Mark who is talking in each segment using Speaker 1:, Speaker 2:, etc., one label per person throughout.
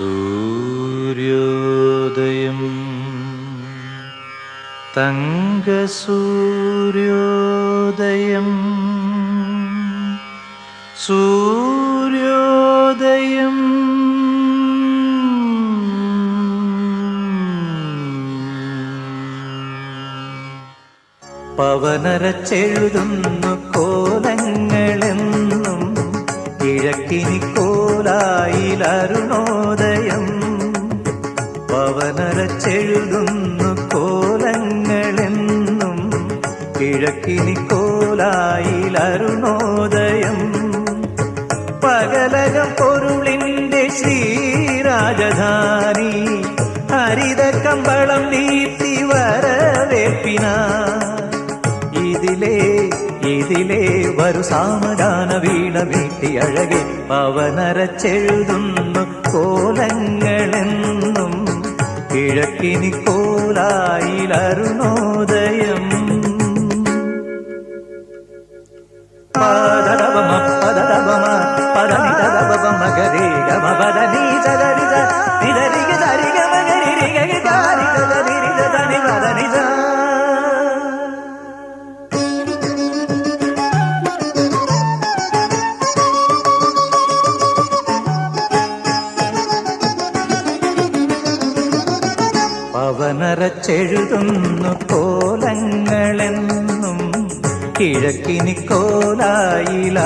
Speaker 1: സൂര്യോദയം. തങ്കസൂര്യോദയം. സൂര്യോദയം. പവനരച്ചെഴുതുന്നു കോലങ്ങളെന്നും കിഴക്കിനി കോലായിലരുണോദയം പവനരച്ചെഴുതുന്നു കോലങ്ങളെന്നും കിഴക്കിനി കോലായിലരുണോദയം. പകലകം പൊരുളിന്റെ ശ്രീരാജധാനി ഹരിത കമ്പളം നീട്ടി വരവേപ്പിനാ ഇതിലേ വരു സാമഗാന വീണ വീട്ടി അഴകെ പവനരച്ചെഴുതുന്നു കോലങ്ങളെന്നും കിഴക്കിനി കോലായിലരുണോദയം. പദടവമ പവനരച്ചെഴുതുന്നു കോലങ്ങളെന്നും കിഴക്കിനി കോലായിലരുണോദയം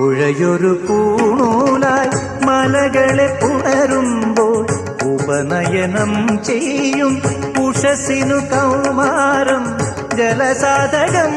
Speaker 1: പുഴയൊരു പൂണൂലായി മലകളെ പുണരുമ്പോൾ ഉപനയനം ചെയ്യും ഉഷസിനു കൗമാരം ജലസാധകം